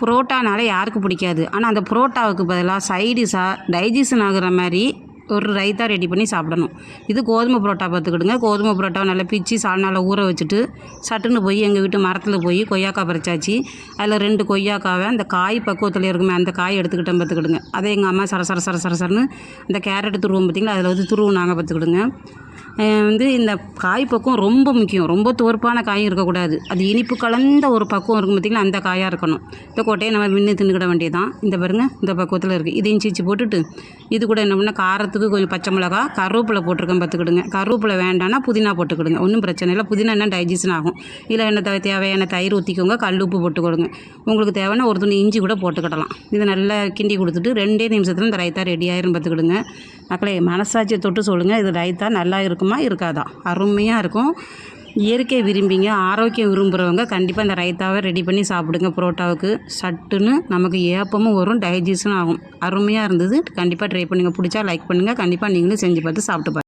புரோட்டானால யாருக்கு பிடிக்காது. ஆனால் அந்த புரோட்டாவுக்கு பதிலாக சைடிஷாக டைஜஷன் ஆகுற மாதிரி ஒரு ரைத்தா ரெடி பண்ணி சாப்பிடணும். இது கோதுமை புரோட்டா பார்த்துக்கிடுங்க. கோதுமை புரோட்டாவை நல்லா பிச்சு சால்னால் ஊற வச்சுட்டு சட்டுன்னு போய் எங்கள் வீட்டு மரத்தில் போய் கொய்யாக்காய் பறிச்சாச்சு. அதில் ரெண்டு கொய்யாக்காவை அந்த காய் பக்குவத்தில் இருக்குமே அந்த காய் எடுத்துக்கிட்டேன் பார்த்துக்கிடுங்க. அதை எங்கள் அம்மா சர சர சர சர சரன்னு இந்த கேரட் துருவம் பார்த்திங்களா? அதில் வந்து துருவுனாங்க பார்த்துக்கிடுங்க. வந்து இந்த காய் பக்குவம் ரொம்ப முக்கியம். ரொம்ப துவர்ப்பான காயும் இருக்கக்கூடாது. அது இனிப்பு கலந்த ஒரு பக்குவம் இருக்கும் பார்த்திங்களா? அந்த காயாக இருக்கணும். இந்த கொட்டையை நம்ம மின்னு தின்னுக்கிட வேண்டியதான் இந்த பாருங்கள் இந்த பக்குவத்தில் இருக்குது இதையும் சீச்சு போட்டுட்டு இது கூட என்ன பண்ணால் காரத்துக்கு கொஞ்சம் பச்சை மிளகா கருவேப்பிலை போட்டிருக்கேன் பார்த்துக்கிடுங்க. கருவேப்பிலை வேண்டாம்னா புதினா போட்டுக்கிடுங்க. ஒன்றும் பிரச்சனை இல்லை. புதினா என்ன? டைஜஷன் ஆகும். இல்லை என்ன தேவை தேவையான தயிர் ஊற்றிக்கோங்க கல் உப்பு போட்டுக்கொடுங்க. உங்களுக்கு தேவைன்னா ஒரு துணி இஞ்சி கூட போட்டுக்கிடலாம். இதை நல்லா கிண்டி கொடுத்துட்டு ரெண்டே நிமிஷத்தில் இந்த ரைத்தா ரெடி ஆயிரும் பார்த்துக்கிடுங்க. மக்களே மனசாட்சியை தொட்டு சொல்லுங்கள் இது ரைத்தா நல்லா இருக்குமா? இருக்காதா? அருமையாக இருக்கும். இயற்கை விரும்பிங்க. ஆரோக்கியம் விரும்புகிறவங்க கண்டிப்பாக இந்த ரைத்தாவை ரெடி பண்ணி சாப்பிடுங்க. புரோட்டாவுக்கு சட்டுன்னு நமக்கு ஏப்பமும் வரும் டைஜஷனும் ஆகும். அருமையாக இருந்தது. கண்டிப்பாக ட்ரை பண்ணுங்கள் பிடிச்சா லைக் பண்ணுங்கள் கண்டிப்பாக நீங்களும் செஞ்சு பார்த்து சாப்பிட்டு பாருங்க.